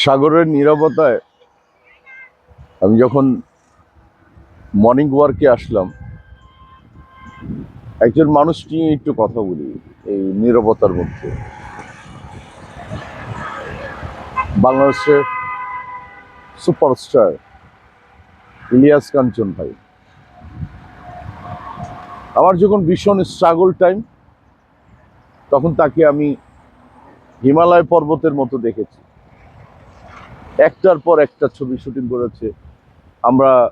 সাগরের নীরবতায় আমি যখন মর্নিং ওয়ার্কে আসলাম, একজন মানুষ নিয়ে একটু কথা বলি এই নীরবতার মধ্যে। বাংলাদেশের সুপারস্টার ইলিয়াস কাঞ্চন ভাই। আমার যখন ভীষণ স্ট্রাগল টাইম তখন তাকে আমি হিমালয় পর্বতের মতো দেখেছি। একটার পর একটা ছবি শুটিং করেছে। আমরা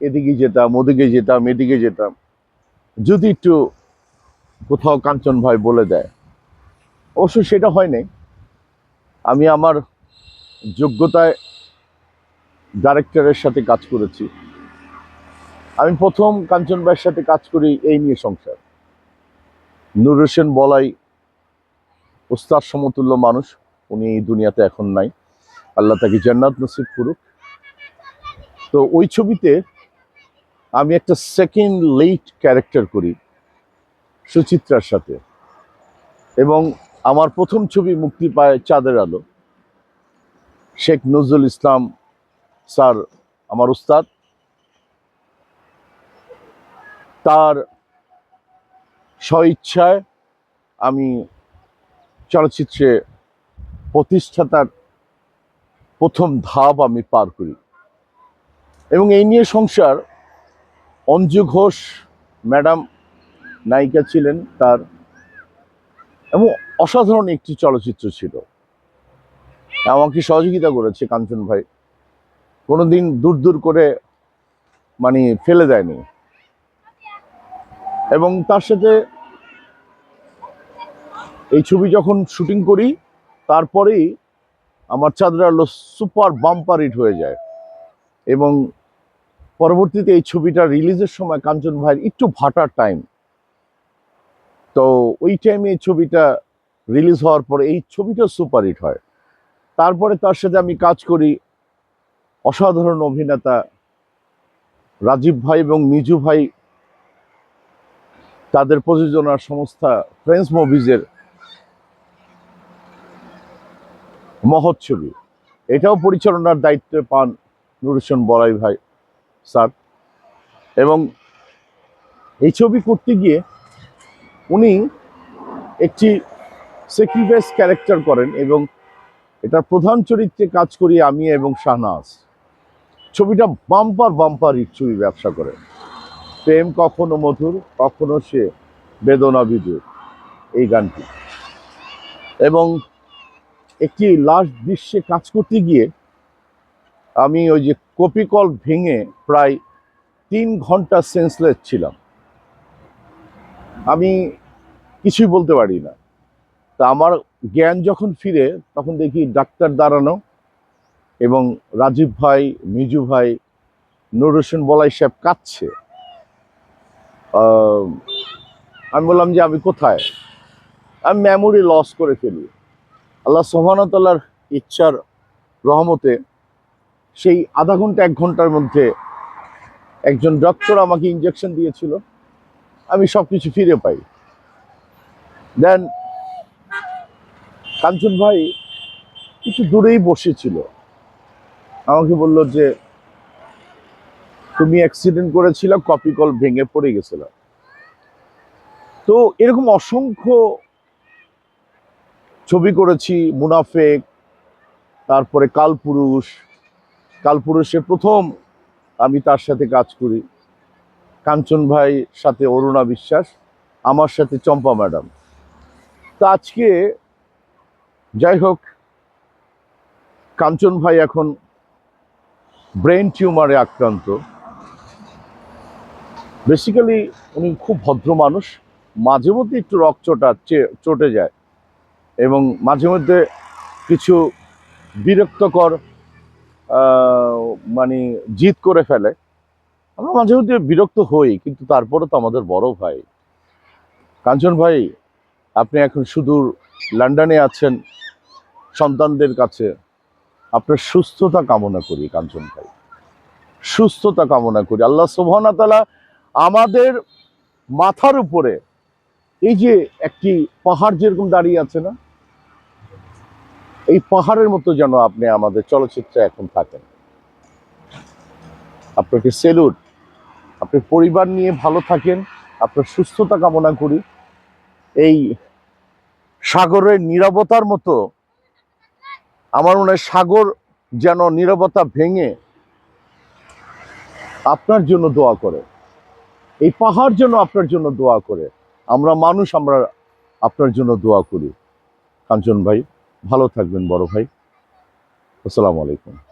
এদিকে যেতাম, ওদিকে যেতাম, এদিকে যেতাম। যদি একটু কোথাও কাঞ্চন ভাই বলে দেয়। অবশ্য সেটা হয় নাই। আমি আমার যোগ্যতায় ডাইরেক্টরের সাথে কাজ করেছি। আমি প্রথম কাঞ্চন ভাইয়ের সাথে কাজ করি এই নিয়ে সংসার। নুর হোসেন বলাই উস্তাদ সমতুল্য মানুষ, উনি এই দুনিয়াতে এখন নাই। আল্লাহ তাকে জান্নাত নসিব করুক। তো ওই ছবিতে আমি একটা সেকেন্ড লেট ক্যারেক্টার করি সুচিত্রার সাথে। এবং আমার প্রথম ছবি মুক্তি পায় চাঁদের আলো। শেখ নজরুল ইসলাম স্যার আমার উস্তাদ। তার স্বইচ্ছায় আমি চলচ্চিত্রে প্রতিষ্ঠাতার প্রথম ধাপ আমি পার করি। এবং এই নিয়ে সংসার, অঞ্জু ঘোষ, ম্যাডাম নায়িকা ছিলেন তার, এবং অসাধারণ একটি চলচ্চিত্র ছিল। আমাকে সহযোগিতা করেছে কাঞ্চন ভাই। কোনো দিন দূর দূর করে মানে ফেলে দেয়নি। এবং তার সাথে এই ছবি যখন শুটিং করি, তারপরেই আমার চাঁদরা হলো সুপার বাম্পার হিট হয়ে যায়। এবং পরবর্তীতে এই ছবিটা রিলিজের সময় কাঞ্চন ভাইয়ের একটু ভাটার টাইম। তো ওই টাইমে এই ছবিটা রিলিজ হওয়ার পরে এই ছবিটা সুপার হিট হয়। তারপরে তার সাথে আমি কাজ করি অসাধারণ অভিনেতা রাজীব ভাই এবং মিজু ভাই। তাদের প্রযোজনার সংস্থা ফ্রেন্স মুভিজের মহৎ ছবি। এটাও পরিচালনার দায়িত্বে পান নুর হোসেন বলাই ভাই, স্যার। এবং এই ছবি করতে গিয়ে উনি একটি সেক্রিফাইস ক্যারেক্টার করেন এবং এটার প্রধান চরিত্রে কাজ করি আমি এবং শাহনাজ। ছবিটা বাম্পার বাম্পার ছবি ব্যবসা করে। প্রেম কখনো মধুর, কখনো সে বেদনা বিদুর এই গানটি। এবং একটি লাস্ট দৃশ্যে কাজ করতে গিয়ে আমি ওই যে কপিকল ভেঙে প্রায় তিন ঘণ্টা সেন্সলেস ছিলাম। আমি কিছুই বলতে পারি না। তা আমার জ্ঞান যখন ফিরে, তখন দেখি ডাক্তার দাঁড়ানো এবং রাজীব ভাই, মিজু ভাই, নুর হোসেন বলাই সাহেব কাঁদছে। আমি বললাম যে, আমি কোথায়? আমি মেমোরি লস করে ফেলি। আল্লাহ সোহানতাল্লার ইচ্ছার রহমতে সেই আধা ঘণ্টা, এক ঘণ্টার মধ্যে একজন ডক্টর আমাকে ইঞ্জেকশন দিয়েছিল। আমি সব কিছু ফিরে পাই। দেন কাঞ্চন ভাই কিছু দূরেই বসেছিল। আমাকে বলল যে, তুমি অ্যাক্সিডেন্ট করেছিল কপি কল ভেঙে পড়ে গেছিল। তো এরকম অসংখ্য ছবি করেছি, মুনাফেক, তারপরে কালপুরুষ। কালপুরুষে প্রথম আমি তার সাথে কাজ করি। কাঞ্চন ভাই সাথে অরুণা বিশ্বাস, আমার সাথে চম্পা ম্যাডাম। তো আজকে যাই হোক, কাঞ্চন ভাই এখন ব্রেন টিউমারে আক্রান্ত। বেসিক্যালি উনি খুব ভদ্র মানুষ মাঝে মধ্যে একটু রক চোটা চটে যায়। এবং মাঝে মধ্যে কিছু বিরক্তকর মানে জিত করে ফেলে। আমরা মাঝে মধ্যে বিরক্ত হই, কিন্তু তারপরে তো আমাদের বড় ভাই। কাঞ্চন ভাই, আপনি এখন সুদূর লন্ডনে আছেন, সন্তানদের কাছে। আপনার সুস্থতা কামনা করি কাঞ্চন ভাই। সুস্থতা কামনা করি। আল্লাহ সুবহানাহু ওয়া তাআলা আমাদের মাথার উপরে এই যে একটি পাহাড় যেরকম দাঁড়িয়ে আছে না, এই পাহাড়ের মতো যেন আপনি আমাদের চলচ্চিত্রে এখন থাকেন। আপনাকে সেলুট আপনি পরিবার নিয়ে ভালো থাকেন, আপনার সুস্থতা কামনা করি। এই সাগরের নীরবতার মতো, আমার মনে হয় সাগর যেন নীরবতা ভেঙে আপনার জন্য দোয়া করে। এই পাহাড় যেন আপনার জন্য দোয়া করে। আমরা মানুষ, আমরা আপনার জন্য দোয়া করি। কাঞ্চন ভাই, ভালো থাকবেন বড় ভাই। আসসালামু আলাইকুম।